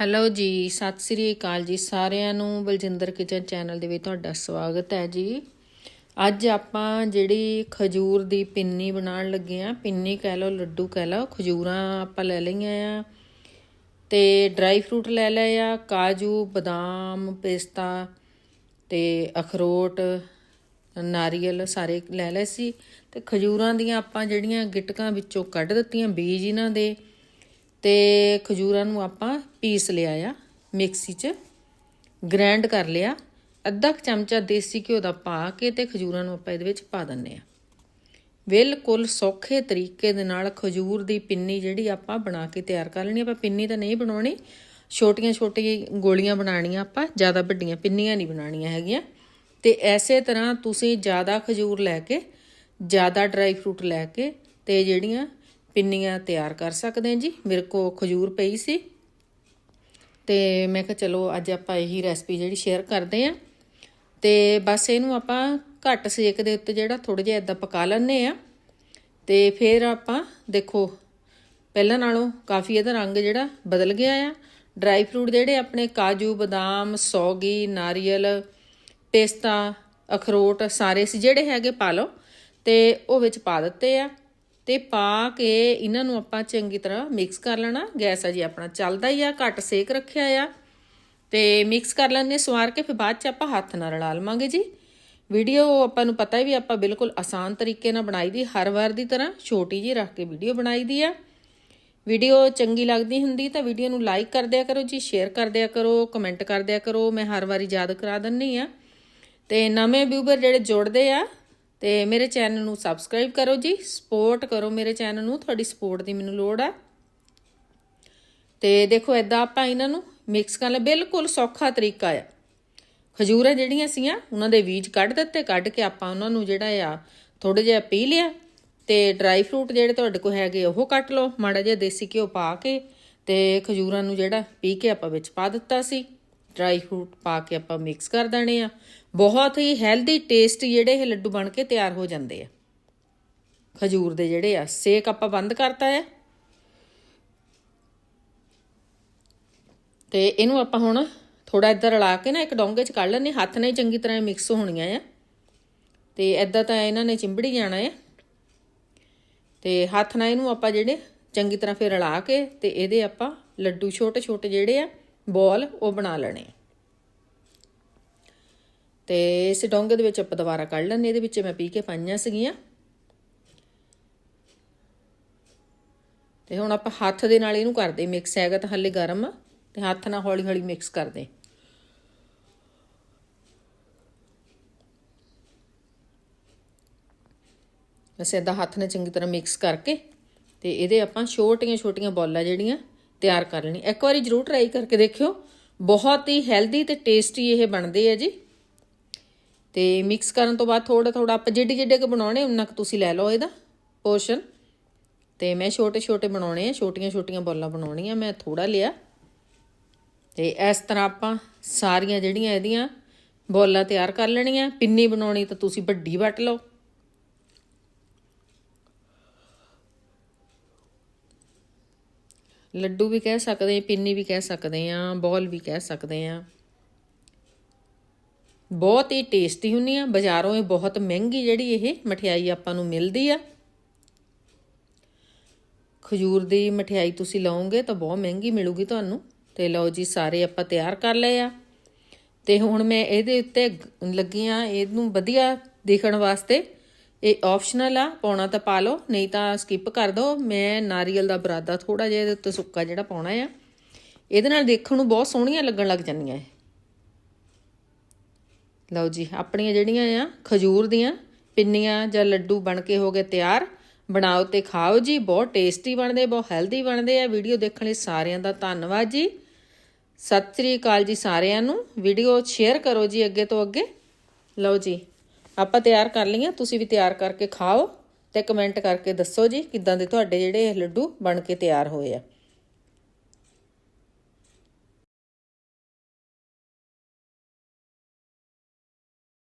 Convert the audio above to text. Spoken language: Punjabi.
ਹੈਲੋ ਜੀ, ਸਤਿ ਸ੍ਰੀ ਅਕਾਲ ਜੀ ਸਾਰਿਆਂ ਨੂੰ। ਬਲਜਿੰਦਰ ਕਿਚਨ ਚੈਨਲ ਦੇ ਵਿੱਚ ਤੁਹਾਡਾ ਸਵਾਗਤ ਹੈ ਜੀ। ਅੱਜ ਆਪਾਂ ਜਿਹੜੀ ਖਜੂਰ ਦੀ ਪਿੰਨੀ ਬਣਾਉਣ ਲੱਗੇ ਆ ਪਿੰਨੀ ਕਹਿ ਲਓ, ਲੱਡੂ ਕਹਿ ਲਓ, ਖਜੂਰਾਂ ਆਪਾਂ ਲੈ ਲਈਆਂ ਆ। ਤੇ ਡਰਾਈ ਫਰੂਟ ਲੈ ਲਏ ਆ, ਕਾਜੂ, ਬਦਾਮ, ਪਿਸਤਾ ਤੇ ਅਖਰੋਟ, ਨਾਰੀਅਲ ਸਾਰੇ ਲੈ ਲਏ ਸੀ। ਤੇ ਖਜੂਰਾਂ ਦੀਆਂ ਆਪਾਂ ਜਿਹੜੀਆਂ ਗਿਟਕਾਂ ਵਿੱਚੋਂ ਕੱਢ ਦਿੱਤੀਆਂ ਬੀਜ ਇਹਨਾਂ ਦੇ। ਤੇ ਖਜੂਰਾਂ ਨੂੰ ਆਪਾਂ ਪੀਸ ਲਿਆ ਆ, ਮਿਕਸੀ 'ਚ ਗ੍ਰਾਈਂਡ ਕਰ ਲਿਆ। ਅੱਧਾ ਕੁ ਚਮਚਾ ਦੇਸੀ ਘਿਓ ਦਾ ਪਾ ਕੇ ਤੇ ਖਜੂਰਾਂ ਨੂੰ ਆਪਾਂ ਇਹਦੇ ਵਿੱਚ ਪਾ ਦਿੰਨੇ ਆ। ਬਿਲਕੁਲ ਸੌਖੇ ਤਰੀਕੇ ਦੇ ਨਾਲ ਖਜੂਰ ਦੀ ਪਿੰਨੀ ਜਿਹੜੀ ਆਪਾਂ ਬਣਾ ਕੇ ਤਿਆਰ ਕਰ ਲੈਣੀ ਆਪਾਂ ਪਿੰਨੀ ਤਾਂ ਨਹੀਂ ਬਣਾਉਣੀ, ਛੋਟੀਆਂ ਛੋਟੀਆਂ ਗੋਲੀਆਂ ਬਣਾਉਣੀਆਂ ਆਪਾਂ, ਜ਼ਿਆਦਾ ਵੱਡੀਆਂ ਪਿੰਨੀਆਂ ਨਹੀਂ ਬਣਾਉਣੀਆਂ ਹੈਗੀਆਂ। ਤੇ ਐਸੇ ਤਰ੍ਹਾਂ ਤੁਸੀਂ ਜ਼ਿਆਦਾ ਖਜੂਰ ਲੈ ਕੇ, ਜ਼ਿਆਦਾ ਡਰਾਈ ਫਰੂਟ ਲੈ ਕੇ ਤੇ ਜਿਹੜੀਆਂ ਪਿੰਨੀਆਂ ਤਿਆਰ ਕਰ ਸਕਦੇ ਹਾਂ ਜੀ। ਮੇਰੇ ਕੋ ਖਜੂਰ ਪਈ ਸੀ। ਤੇ ਮੈਂ ਕਿਹਾ ਚਲੋ ਅੱਜ ਆਪਾਂ ਇਹੀ ਰੈਸਪੀ ਜਿਹੜੀ ਸ਼ੇਅਰ ਕਰਦੇ ਆਂ ਤੇ ਬਸ ਇਹਨੂੰ ਆਪਾਂ ਘੱਟ ਸੇਕ ਦੇ ਉੱਤੇ ਜਿਹੜਾ ਥੋੜਾ ਜਿਹਾ ਇਦਾਂ ਪਕਾ ਲੈਣੇ ਆ ਤੇ ਫਿਰ ਆਪਾਂ ਦੇਖੋ, ਪਹਿਲਾਂ ਨਾਲੋਂ ਕਾਫੀ ਇਹਦਾ ਰੰਗ ਜਿਹੜਾ ਬਦਲ ਗਿਆ ਆ। ਡਰਾਈ ਫਰੂਟ ਜਿਹੜੇ ਆਪਣੇ ਕਾਜੂ, ਬਦਾਮ, ਸੌਗੀ, ਨਾਰੀਅਲ, ਪਿਸਤਾ, ਅਖਰੋਟ ਸਾਰੇ ਸੀ ਜਿਹੜੇ ਹੈਗੇ ਪਾ ਲਓ। ਤੇ ਉਹ ਵਿੱਚ ਪਾ ਦਿੱਤੇ ਆ। ਤੇ ਪਾ ਕੇ ਇਹਨਾਂ ਨੂੰ ਆਪਾਂ ਚੰਗੀ ਤਰ੍ਹਾਂ ਮਿਕਸ ਕਰ ਲੈਣਾ। ਗੈਸ ਆ ਜੀ ਆਪਣਾ ਚੱਲਦਾ ਹੀ ਆ, ਘੱਟ ਸੇਕ ਰੱਖਿਆ ਆ। ਤੇ ਮਿਕਸ ਕਰ ਲੈਣੇ ਸਵਾਰ ਕੇ ਫਿਰ ਬਾਅਦ ਚ ਆਪਾਂ ਹੱਥ ਨਾਲ ਰਲਾ ਲਵਾਂਗੇ ਜੀ। ਵੀਡੀਓ ਆਪਾਂ ਨੂੰ ਪਤਾ ਹੈ ਵੀ ਆਪਾਂ ਬਿਲਕੁਲ ਆਸਾਨ ਤਰੀਕੇ ਨਾਲ ਬਣਾਈ ਦੀ, ਹਰ ਵਾਰ ਦੀ ਤਰ੍ਹਾਂ ਛੋਟੀ ਜੀ ਰੱਖ ਕੇ ਵੀਡੀਓ ਬਣਾਈ ਦੀ ਆ। ਵੀਡੀਓ ਚੰਗੀ ਲੱਗਦੀ ਹੁੰਦੀ ਤਾਂ ਵੀਡੀਓ ਨੂੰ ਲਾਈਕ ਕਰ ਦਿਆ ਕਰੋ ਜੀ ਸ਼ੇਅਰ ਕਰ ਦਿਆ ਕਰੋ ਕਮੈਂਟ ਕਰ ਦਿਆ ਕਰੋ, ਮੈਂ ਹਰ ਵਾਰੀ ਯਾਦ ਕਰਾ ਦਿੰਨੀ ਆ। ਤੇ ਨਵੇਂ ਵਿਊਵਰ ਜਿਹੜੇ ਜੁੜਦੇ ਆ ਤੇ ਮੇਰੇ ਚੈਨਲ ਨੂੰ ਸਬਸਕ੍ਰਾਈਬ ਕਰੋ ਜੀ ਸਪੋਰਟ ਕਰੋ ਮੇਰੇ ਚੈਨਲ ਨੂੰ, ਤੁਹਾਡੀ ਸਪੋਰਟ ਦੀ ਮੈਨੂੰ ਲੋੜ ਆ ਤੇ ਦੇਖੋ ਐਦਾਂ ਆਪਾਂ ਇਹਨਾਂ ਨੂੰ ਮਿਕਸ ਕਰ ਲੈ ਬਿਲਕੁਲ ਸੌਖਾ ਤਰੀਕਾ ਆ। ਖਜੂਰਾਂ ਜਿਹੜੀਆਂ ਸੀਆਂ, ਉਹਨਾਂ ਦੇ ਬੀਜ ਕੱਢ ਦਿੱਤੇ, ਕੱਢ ਕੇ ਆਪਾਂ ਉਹਨਾਂ ਨੂੰ ਜਿਹੜਾ ਆ ਥੋੜਾ ਜਿਹਾ ਪੀ ਲਿਆ। ਤੇ ਡਰਾਈ ਫਰੂਟ ਜਿਹੜੇ ਤੁਹਾਡੇ ਕੋਲ ਹੈਗੇ, ਉਹ ਕੱਟ ਲਓ, ਮਾੜਾ ਜਿਹਾ ਦੇਸੀ ਘਿਓ ਪਾ ਕੇ ਤੇ ਖਜੂਰਾਂ ਨੂੰ ਜਿਹੜਾ ਪੀ ਕੇ ਆਪਾਂ ਵਿੱਚ ਪਾ ਦਿੱਤਾ ਸੀ। ਡਰਾਈ ਫਰੂਟ ਪਾ ਕੇ ਆਪਾਂ ਮਿਕਸ ਕਰ ਦੇਣੇ ਆ। ਬਹੁਤ ਹੀ ਹੈਲਦੀ ਟੇਸਟ ਜਿਹੜੇ ਇਹ ਲੱਡੂ ਬਣ ਕੇ ਤਿਆਰ ਹੋ ਜਾਂਦੇ ਆ। ਖਜੂਰ ਦੇ ਜਿਹੜੇ ਆ, ਸੇਕ ਆਪਾਂ ਬੰਦ ਕਰਤਾ ਹੈ ਤੇ ਇਹਨੂੰ ਆਪਾਂ ਹੁਣ ਥੋੜਾ ਇੱਧਰ ਰਲਾ ਕੇ ਨਾ ਇੱਕ ਡੋਂਗੇ 'ਚ ਕੱਢ ਲੈਣੇ ਹੱਥ ਨਾਲ ਚੰਗੀ ਤਰ੍ਹਾਂ ਮਿਕਸ ਹੋਣੀਆਂ ਆ। ਤੇ ਐਦਾਂ ਤਾਂ ਇਹਨਾਂ ਨੇ ਚਿੰਬੜੀ ਜਾਣਾ ਆ। ਤੇ ਹੱਥ ਨਾਲ ਇਹਨੂੰ ਆਪਾਂ ਜਿਹੜੇ ਚੰਗੀ ਤਰ੍ਹਾਂ ਫਿਰ ਰਲਾ ਕੇ ਤੇ ਇਹਦੇ ਆਪਾਂ ਲੱਡੂ ਛੋਟੇ ਛੋਟੇ ਜਿਹੜੇ ਆ ਬੋਲ ਉਹ ਬਣਾ ਲੈਣੇ। ਆ ਤੇ ਇਸ ਡੋਂਗੇ ਦੇ ਵਿੱਚ ਆਪਾਂ ਦੁਬਾਰਾ ਕੱਢ ਲੈਣੇ ਇਹਦੇ ਵਿੱਚ ਮੈਂ ਪੀ ਕੇ ਪਾਈਆਂ ਸੀਗੀਆਂ। ਤੇ ਹੁਣ ਆਪਾਂ ਹੱਥ ਦੇ ਨਾਲ ਇਹਨੂੰ ਕਰਦੇ ਮਿਕਸ ਹੈਗਾ ਤਾਂ ਹੱਲੇ ਗਰਮ ਆ ਤੇ ਹੱਥ ਨਾਲ ਹੌਲੀ ਹੌਲੀ ਮਿਕਸ ਕਰਦੇ ਅਸੀਂ ਇਦਾਂ ਹੱਥ ਨਾਲ ਚੰਗੀ ਤਰ੍ਹਾਂ ਮਿਕਸ ਕਰਕੇ, ਤੇ ਇਹਦੇ ਆਪਾਂ ਛੋਟੀਆਂ ਛੋਟੀਆਂ ਬੋਲਾਂ ਜਿਹੜੀਆਂ ਤਿਆਰ ਕਰ ਲੈਣੀ। ਇੱਕ ਵਾਰੀ ਜ਼ਰੂਰ ਟਰਾਈ ਕਰਕੇ ਦੇਖਿਓ। ਬਹੁਤ ਹੀ ਹੈਲਦੀ ਤੇ ਟੇਸਟੀ ਇਹ ਬਣਦੇ ਆ ਜੀ। ਤੇ ਮਿਕਸ ਕਰਨ ਤੋਂ ਬਾਅਦ ਥੋੜਾ ਥੋੜਾ ਆਪਾਂ ਜਿੱਡੇ ਜਿੱਡੇ ਕ ਬਣਾਉਣੇ ਉਹਨਾਂ ਕ ਤੁਸੀਂ ਲੈ ਲਓ ਇਹਦਾ ਪੋਰਸ਼ਨ ਤੇ ਮੈਂ ਛੋਟੇ ਛੋਟੇ ਬਣਾਉਣੇ ਆ, ਛੋਟੀਆਂ ਛੋਟੀਆਂ ਬੋਲਾਂ ਬਣਾਉਣੀਆਂ, ਮੈਂ ਥੋੜਾ ਲਿਆ। ਤੇ ਇਸ ਤਰ੍ਹਾਂ ਆਪਾਂ ਸਾਰੀਆਂ ਜਿਹੜੀਆਂ ਇਹਦੀਆਂ ਬੋਲਾਂ ਤਿਆਰ ਕਰ ਲੈਣੀਆਂ। ਪਿੰਨੀ ਬਣਾਉਣੀ ਤਾਂ ਤੁਸੀਂ ਵੱਡੀ ਵੱਟ ਲਓ। ਲੱਡੂ ਵੀ ਕਹਿ ਸਕਦੇ ਆ ਪਿੰਨੀ ਵੀ ਕਹਿ ਸਕਦੇ ਆ ਬੋਲ ਵੀ ਕਹਿ ਸਕਦੇ ਆ ਬਹੁਤ ਹੀ ਟੇਸਟੀ ਹੁੰਨੀ ਆ, ਬਾਜ਼ਾਰੋਂ ਇਹ ਬਹੁਤ ਮਹਿੰਗੀ ਜਿਹੜੀ ਇਹ ਮਠਿਆਈ ਆਪਾਂ ਨੂੰ ਮਿਲਦੀ ਆ। ਖਜੂਰ ਦੀ ਮਠਿਆਈ ਤੁਸੀਂ ਲਓਗੇ ਤਾਂ ਬਹੁਤ ਮਹਿੰਗੀ ਮਿਲੂਗੀ ਤੁਹਾਨੂੰ। ਤੇ ਲਓ ਜੀ, ਸਾਰੇ ਆਪਾਂ ਤਿਆਰ ਕਰ ਲਏ ਆ। ਤੇ ਹੁਣ ਮੈਂ ਇਹਦੇ ਉੱਤੇ ਲੱਗੀਆਂ, ਇਹਨੂੰ ਵਧੀਆ ਦੇਖਣ ਵਾਸਤੇ ਇਹ ਆਪਸ਼ਨਲ ਆ, ਪਾਉਣਾ ਤਾਂ ਪਾ ਲਓ, ਨਹੀਂ ਤਾਂ ਸਕਿਪ ਕਰ ਦਿਓ ਮੈਂ ਨਾਰੀਅਲ ਦਾ ਬਰਾਦਾ ਥੋੜਾ ਜਿਹਾ ਇਹਦੇ ਉੱਤੇ ਸੁੱਕਾ ਜਿਹੜਾ ਪਾਉਣਾ ਆ। ਇਹਦੇ ਨਾਲ ਦੇਖਣ ਨੂੰ ਬਹੁਤ ਸੋਹਣੀਆਂ ਲੱਗਣ ਲੱਗ ਜਾਂਦੀਆਂ ਇਹ। ਲਓ ਜੀ, ਆਪਣੀਆਂ ਜਿਹੜੀਆਂ ਆ, ਖਜੂਰ ਦੀਆਂ, ਪਿੰਨੀਆਂ ਜਾਂ ਲੱਡੂ ਬਣ ਕੇ ਹੋ ਗਏ ਤਿਆਰ। ਬਣਾਓ ਤੇ ਖਾਓ ਜੀ, ਬਹੁਤ ਟੇਸਟੀ ਬਣਦੇ, ਬਹੁਤ ਹੈਲਦੀ ਬਣਦੇ ਆ। ਵੀਡੀਓ ਦੇਖਣ ਲਈ ਸਾਰਿਆਂ ਦਾ ਧੰਨਵਾਦ ਜੀ। ਸਤਿ ਸ੍ਰੀ ਅਕਾਲ ਜੀ ਸਾਰਿਆਂ ਨੂੰ। ਵੀਡੀਓ ਸ਼ੇਅਰ ਕਰੋ ਜੀ ਅੱਗੇ ਤੋਂ ਅੱਗੇ। ਲਓ ਜੀ। ਆਪਾਂ ਤਿਆਰ ਕਰ ਲਈਆਂ, ਤੁਸੀਂ ਵੀ ਤਿਆਰ ਕਰਕੇ ਖਾਓ ਤੇ ਕਮੈਂਟ ਕਰਕੇ ਦੱਸੋ ਜੀ ਕਿੱਦਾਂ ਦੇ ਤੁਹਾਡੇ ਜਿਹੜੇ ਇਹ ਲੱਡੂ ਬਣ ਕੇ ਤਿਆਰ ਹੋਏ ਆ।